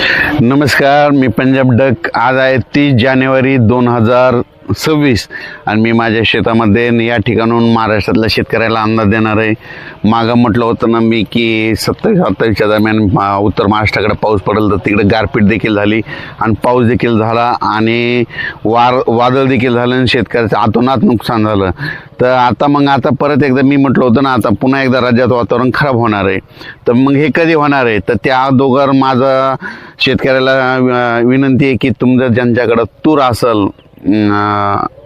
नमस्कार मी पंजाब डक. आज आहे तीस जानेवारी दोन हजार सव्वीस आणि मी माझ्या शेतामध्ये या ठिकाणून महाराष्ट्रातल्या शेतकऱ्याला अंदाज देणार आहे. मागं म्हटलं होतं ना मी की सत्तावीस अठ्ठावीसच्या दरम्यान उत्तर महाराष्ट्राकडे पाऊस पडेल तर तिकडे गारपीट देखील झाली आणि पाऊस देखील झाला आणि वार वादळ देखील झालं आणि शेतकऱ्याचं आतोनात नुकसान झालं. तर आता मग आता परत एकदा मी म्हटलं होतं ना आता पुन्हा एकदा राज्यात वातावरण खराब होणार आहे. तर मग हे कधी होणार आहे? तर त्या अगोदर माझं शेतकऱ्याला विनंती आहे की तुमचं ज्यांच्याकडं तूर असल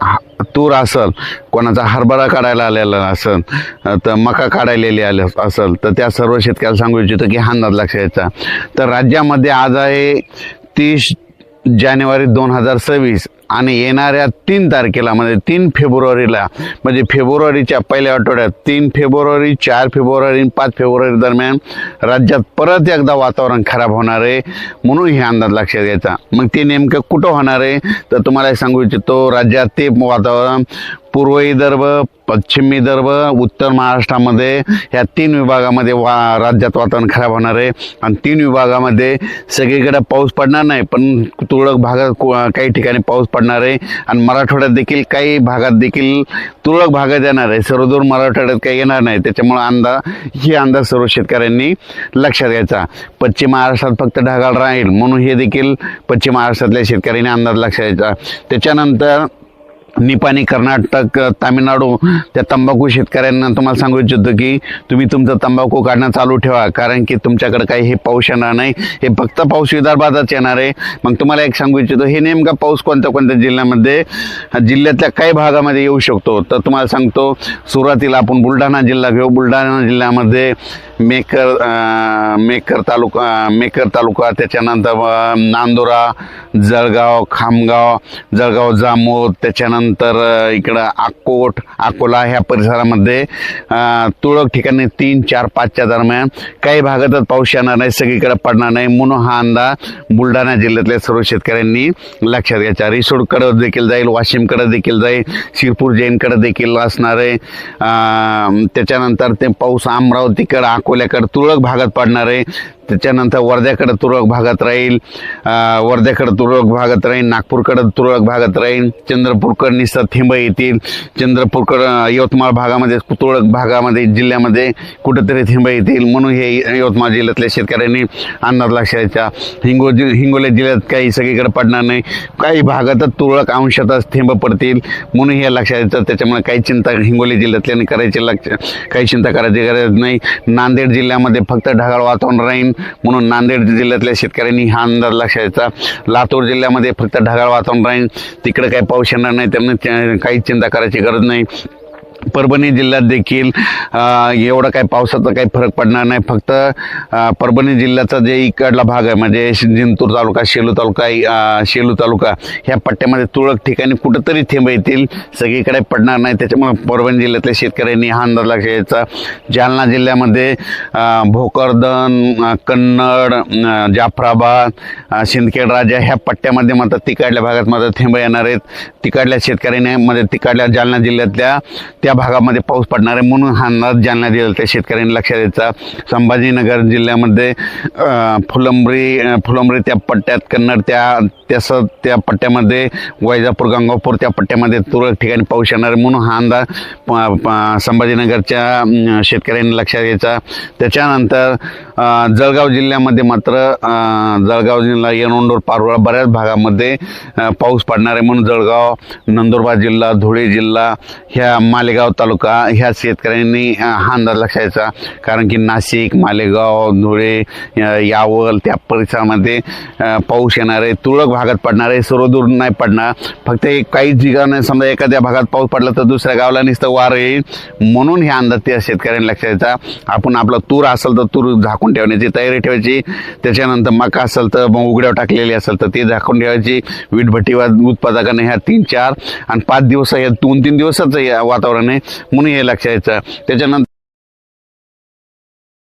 हा- तूर असल कोणाचा हरभरा काढायला आलेला असेल तर मका काढायलेली आले असेल तर त्या सर्व शेतकऱ्याला सांगू इच्छितो की हा अंदाज लक्ष यायचा तर राज्यामध्ये आज आहे तीस जानेवारी दोन हजार सव्वीस. आणि येणाऱ्या तीन तारखेला म्हणजे तीन फेब्रुवारीला म्हणजे फेब्रुवारीच्या पहिल्या आठवड्यात तीन फेब्रुवारी चार फेब्रुवारी आणि पाच फेब्रुवारी दरम्यान राज्यात परत एकदा वातावरण खराब होणार आहे म्हणून हे अंदाज लक्षात घ्यायचा. मग ते नेमकं कुठं होणार आहे तर तुम्हाला एक सांगू इच्छितो राज्यात ते वातावरण पूर्व विदर्भ पश्चिम विदर्भ उत्तर महाराष्ट्रामध्ये ह्या तीन विभागामध्ये वा राज्यात वातावरण खराब होणार आहे. आणि तीन विभागामध्ये सगळीकडे पाऊस पडणार नाही पण तुरळक भागात को- काही ठिकाणी पाऊस पडणार आहे. आणि मराठवाड्यात देखील काही भागात देखील तुरळक भागात येणार आहे. सर्वदूर मराठवाड्यात काही येणार नाही. त्याच्यामुळं अंदाज ही अंदाज सर्व शेतकऱ्यांनी लक्षात घ्यायचा. पश्चिम महाराष्ट्रात फक्त ढगाळ राहील म्हणून हे देखील पश्चिम महाराष्ट्रातल्या शेतकऱ्यांनी अंदाज लक्षात घ्यायचा. त्याच्यानंतर निपाणी कर्नाटक तामिळनाडू त्या तंबाखू शेतकऱ्यांना तुम्हाला सांगू इच्छितो की तुम्ही तुमचं तंबाखू काढणं चालू ठेवा कारण की तुमच्याकडे काही हे पाऊस येणार नाही. हे फक्त पाऊस विदर्भातच येणार आहे. मग तुम्हाला एक सांगू इच्छितो हे नेमका पाऊस कोणत्या कोणत्या जिल्ह्यामध्ये जिल्ह्यातल्या काही भागामध्ये येऊ शकतो? तर तुम्हाला सांगतो सुरुवातीला आपण बुलढाणा जिल्हा घेऊ. बुलढाणा जिल्ह्यामध्ये मेकर मेकर तालुका मेकर तालुका त्याच्यानंतर नांदोरा नांदुरा जळगाव खामगाव जळगाव जामोद त्याच्यानंतर इकडं आकोट अकोला ह्या परिसरामध्ये तुळक तुरळक ठिकाणी तीन चार पाचच्या दरम्यान काही भागातच पाऊस येणार नाही सगळीकडे पडणार नाही. म्हणून हा अंदाज बुलढाणा जिल्ह्यातल्या सर्व शेतकऱ्यांनी लक्षात घ्यायचा. रिसोडकडं देखील जाईल वाशिमकडं देखील जाईल शिरपूर जैनकडं देखील असणार आहे. त्याच्यानंतर ते पाऊस अमरावतीकडं अकोला अकोल्याकर तुरळक भागात पडणार आहे. त्याच्यानंतर वर्ध्याकडे तुरळक भागात राहील. वर्ध्याकडं वर्ध्याकडे तुरळक भागात राहील. नागपूरकडे तुरळक भागात राहील. चंद्रपूरकडे निसत थिंब येतील. चंद्रपूरकडं यवतमाळ भागामध्ये तुरळक भागामध्ये जिल्ह्यामध्ये कुठेतरी थिंब येतील. म्हणून हे यवतमाळ जिल्ह्यातल्या शेतकऱ्यांनी अंदाज लक्षात घ्यायचा हिंगो हिंगोली जिल्ह्यात काही सगळीकडे पडणार नाही. काही भागातच तुरळक अंशातच थिंब पडतील. म्हणून हे लक्षात येतं त्याच्यामुळे काही चिंता हिंगोली जिल्ह्यातल्याने करायची लक्ष काही चिंता करायची गरज नाही. नांदेड जिल्ह्यामध्ये फक्त ढगाळ वातावरण राहील. म्हणून नांदेड जिल्ह्यातल्या शेतकऱ्यांनी हा अंदाज लक्षात लातूर जिल्ह्यामध्ये फक्त ढगाळ वातावरण राहील. तिकडे काही पाऊस येणार नाही त्यामुळे काहीच काही चिंता करायची गरज नाही. परभणी जिल्ह्यात देखील एवढं एवढा काही पावसाचा काही फरक पडणार नाही. फक्त परभणी जिल्ह्याचा जे इकडला भाग आहे म्हणजे जिंतूर तालुका शेलू तालुका शेलू तालुका ह्या पट्ट्यामध्ये तुरळक ठिकाणी कुठंतरी थेंब येतील. सगळीकडे पडणार नाही. त्याच्यामुळे परभणी जिल्ह्यातल्या शेतकऱ्यांनी हा अंदाज लक्षात जालना जिल्ह्यामध्ये भोकरदन कन्नड जाफराबाद सिंदखेड राजा ह्या पट्ट्यामध्ये मात्र तिकडल्या भागात मात्र थेंब येणार आहेत. तिकडल्या शेतकऱ्यांनी मध्ये तिकडल्या जालना जिल्ह्यातल्या त्या भागामध्ये पाऊस पडणार आहे म्हणून हा अंदाज जालना जिल्ह्यातल्या शेतकऱ्यांनी लक्षात द्यायचा संभाजीनगर जिल्ह्यामध्ये फुलंबरी फुलंबरी त्या पट्ट्यात कन्नड त्या त्यासं त्या पट्ट्यामध्ये वैजापूर गंगापूर त्या पट्ट्यामध्ये तुरळक ठिकाणी पाऊस येणार म्हणून हा अंदाज प- संभाजीनगरच्या शेतकऱ्यांनी लक्षात घ्यायचा. त्याच्यानंतर जळगाव जिल्ह्यामध्ये मात्र जळगाव जिल्हा येणोंडोर पारोळा बऱ्याच भागामध्ये पाऊस पडणार आहे म्हणून जळगाव नंदुरबार जिल्हा धुळे जिल्हा ह्या मालेगाव तालुका ह्या शेतकऱ्यांनी हा अंदाज लक्षायचा कारण की नाशिक मालेगाव धुळे यावल त्या परिसरामध्ये पाऊस येणार आहे. तुरळक भागात पडणार आहे सर्वदूर नाही पडणार. फक्त एक काही ठिकाणी समजा एखाद्या भागात पाऊस पडला तर दुसऱ्या गावाला नुसतं वार येईल म्हणून हे अंदाज त्या शेतकऱ्यांनी लक्षात घ्यायचा आपण आपला तूर असेल तर तूर झाकून ठेवण्याची तयारी ठेवायची. त्याच्यानंतर मका असेल तर मग उघड्यावर टाकलेली असेल तर ते झाकून ठेवायची. वीटभट्टी वा- उत्पादकाने ह्या तीन चार आणि पाच दिवस हे दोन तीन दिवसाचं वातावरण आहे. म्हणून हे लक्षात घ्यायचं त्याच्यानंतर